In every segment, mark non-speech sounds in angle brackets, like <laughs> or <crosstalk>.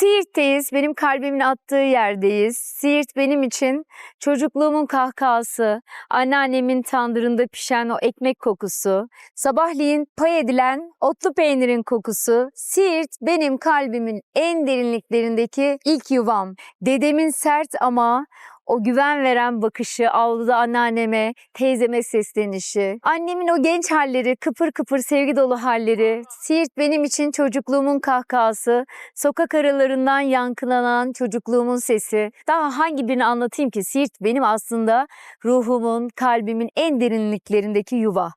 Siirt'teyiz. Benim kalbimin attığı yerdeyiz. Siirt benim için çocukluğumun kahkahası, anneannemin tandırında pişen o ekmek kokusu, sabahleyin pay edilen otlu peynirin kokusu. Siirt benim kalbimin en derinliklerindeki ilk yuvam. Dedemin sert ama o güven veren bakışı, avluda anneanneme, teyzeme seslenişi, annemin o genç halleri, kıpır kıpır sevgi dolu halleri, Siirt benim için çocukluğumun kahkahası, sokak aralarından yankılanan çocukluğumun sesi. Daha hangi birini anlatayım ki? Siirt benim aslında ruhumun, kalbimin en derinliklerindeki yuva.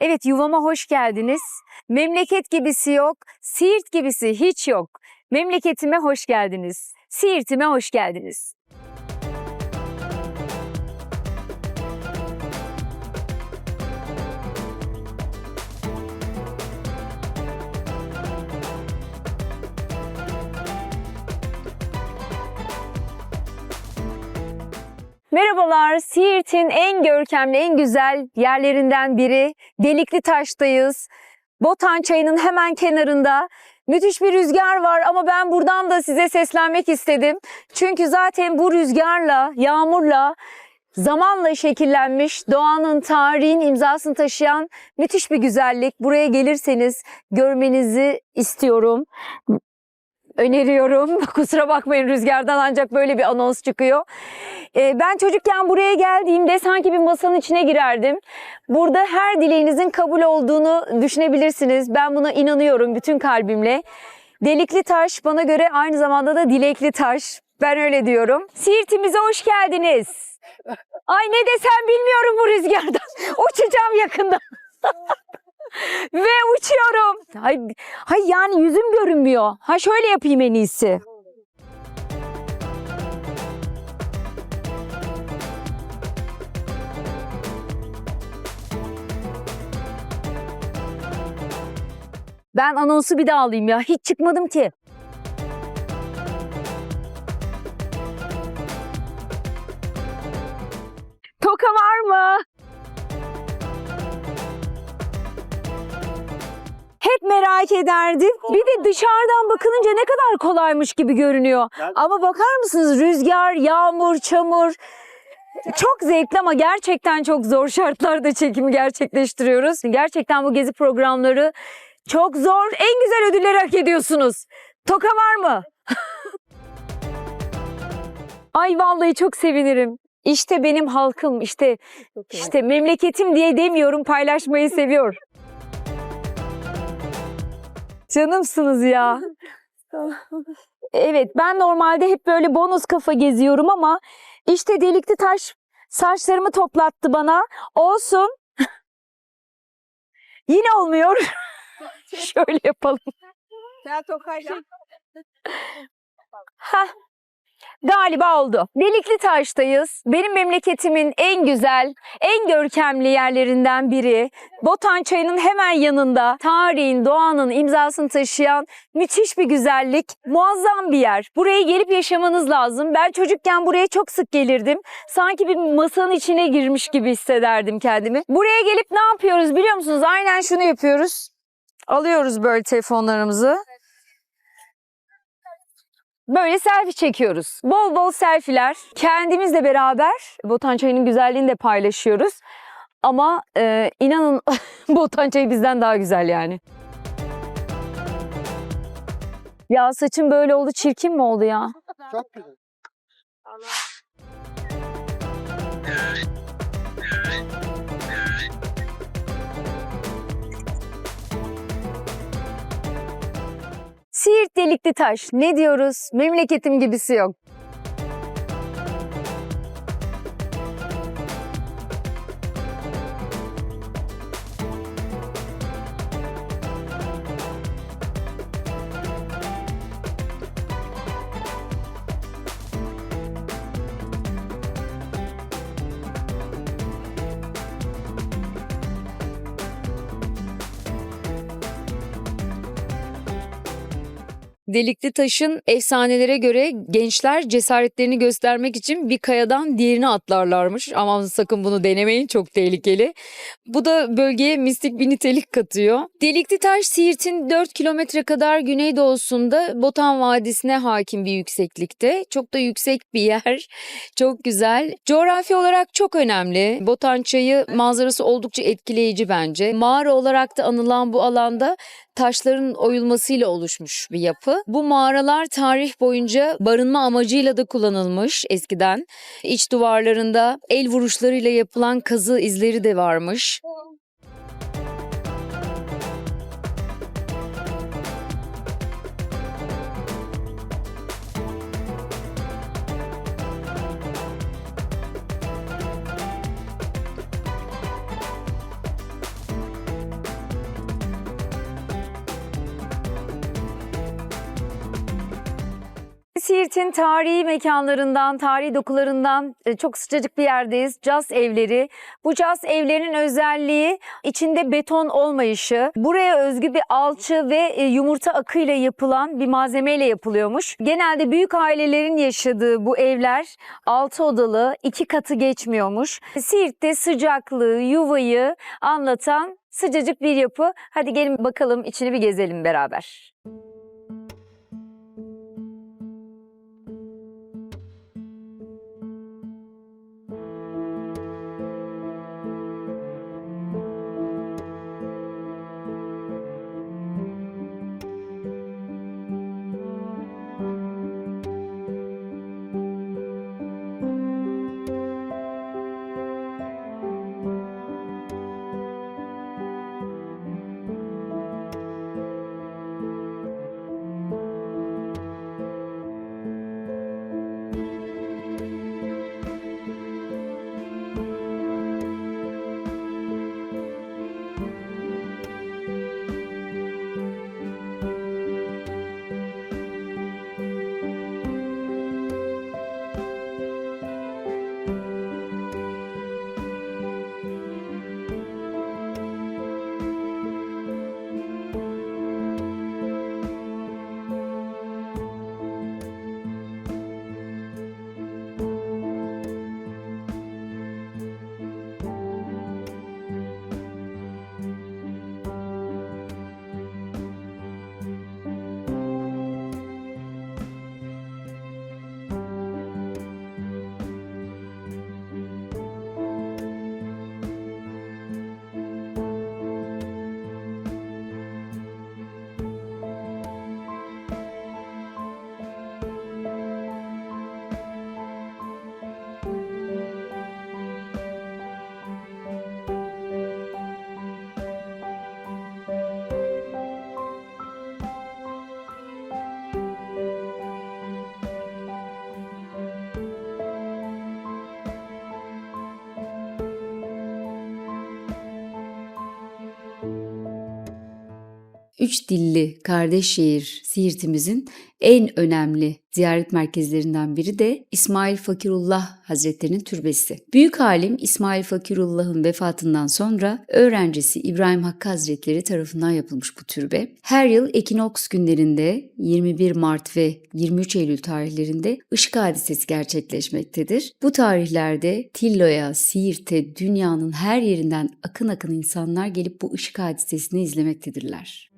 Evet yuvama hoş geldiniz. Memleket gibisi yok, Siirt gibisi hiç yok. Memleketime hoş geldiniz. Siirt'ime hoş geldiniz. Merhabalar, Siirt'in en görkemli, en güzel yerlerinden biri Delikli Taş'tayız. Botan Çayı'nın hemen kenarında müthiş bir rüzgar var ama ben buradan da size seslenmek istedim. Çünkü zaten bu rüzgarla, yağmurla zamanla şekillenmiş, doğanın, tarihin imzasını taşıyan müthiş bir güzellik. Buraya gelirseniz görmenizi istiyorum. Öneriyorum. <laughs> Kusura bakmayın rüzgardan ancak böyle bir anons çıkıyor. Ee, ben çocukken buraya geldiğimde sanki bir masanın içine girerdim. Burada her dileğinizin kabul olduğunu düşünebilirsiniz. Ben buna inanıyorum bütün kalbimle. Delikli taş bana göre aynı zamanda da dilekli taş. Ben öyle diyorum. Siirt'imize hoş geldiniz. Ay ne desem bilmiyorum bu rüzgardan. <laughs> Uçacağım yakında. <laughs> Ve uçuyorum. Hay, hay yani yüzüm görünmüyor. Ha şöyle yapayım en iyisi. Ben anonsu bir daha alayım ya. Hiç çıkmadım ki. Merak ederdim. Bir de dışarıdan bakılınca ne kadar kolaymış gibi görünüyor. Ama bakar mısınız rüzgar, yağmur, çamur. Çok zevkli ama gerçekten çok zor şartlarda çekimi gerçekleştiriyoruz. Gerçekten bu gezi programları çok zor. En güzel ödülleri hak ediyorsunuz. Toka var mı? <laughs> Ay vallahi çok sevinirim. İşte benim halkım, işte işte memleketim diye demiyorum, paylaşmayı seviyor. Canımsınız ya. <laughs> Evet ben normalde hep böyle bonus kafa geziyorum ama işte delikli taş saçlarımı toplattı bana. Olsun. <laughs> Yine olmuyor. <laughs> Şöyle yapalım. Sen tokayla. Heh. Galiba oldu. Delikli Taş'tayız. Benim memleketimin en güzel, en görkemli yerlerinden biri. Botan Çayı'nın hemen yanında tarihin, doğanın imzasını taşıyan müthiş bir güzellik, muazzam bir yer. Buraya gelip yaşamanız lazım. Ben çocukken buraya çok sık gelirdim. Sanki bir masanın içine girmiş gibi hissederdim kendimi. Buraya gelip ne yapıyoruz biliyor musunuz? Aynen şunu yapıyoruz. Alıyoruz böyle telefonlarımızı. Böyle selfie çekiyoruz. Bol bol selfiler. Kendimizle beraber Botan Çayı'nın güzelliğini de paylaşıyoruz. Ama e, inanın <laughs> Botan Çayı bizden daha güzel yani. Ya saçım böyle oldu çirkin mi oldu ya? Çok güzel. Siirt delikli taş. Ne diyoruz? Memleketim gibisi yok. Delikli taşın efsanelere göre gençler cesaretlerini göstermek için bir kayadan diğerine atlarlarmış. Aman sakın bunu denemeyin çok tehlikeli. Bu da bölgeye mistik bir nitelik katıyor. Delikli taş Siirt'in 4 kilometre kadar güneydoğusunda Botan Vadisi'ne hakim bir yükseklikte. Çok da yüksek bir yer. Çok güzel. Coğrafi olarak çok önemli. Botan Çayı manzarası oldukça etkileyici bence. Mağara olarak da anılan bu alanda taşların oyulmasıyla oluşmuş bir yapı. Bu mağaralar tarih boyunca barınma amacıyla da kullanılmış eskiden. İç duvarlarında el vuruşlarıyla yapılan kazı izleri de varmış. Siirt'in tarihi mekanlarından, tarihi dokularından e, çok sıcacık bir yerdeyiz. Caz evleri. Bu caz evlerinin özelliği içinde beton olmayışı. Buraya özgü bir alçı ve e, yumurta akıyla yapılan bir malzemeyle yapılıyormuş. Genelde büyük ailelerin yaşadığı bu evler 6 odalı, iki katı geçmiyormuş. Siirt'te sıcaklığı, yuvayı anlatan sıcacık bir yapı. Hadi gelin bakalım içini bir gezelim beraber. Üç dilli kardeş şehir Siirt'imizin en önemli ziyaret merkezlerinden biri de İsmail Fakirullah Hazretleri'nin türbesi. Büyük alim İsmail Fakirullah'ın vefatından sonra öğrencisi İbrahim Hakkı Hazretleri tarafından yapılmış bu türbe. Her yıl ekinoks günlerinde 21 Mart ve 23 Eylül tarihlerinde ışık hadisesi gerçekleşmektedir. Bu tarihlerde Tillo'ya, Siirt'e, dünyanın her yerinden akın akın insanlar gelip bu ışık hadisesini izlemektedirler.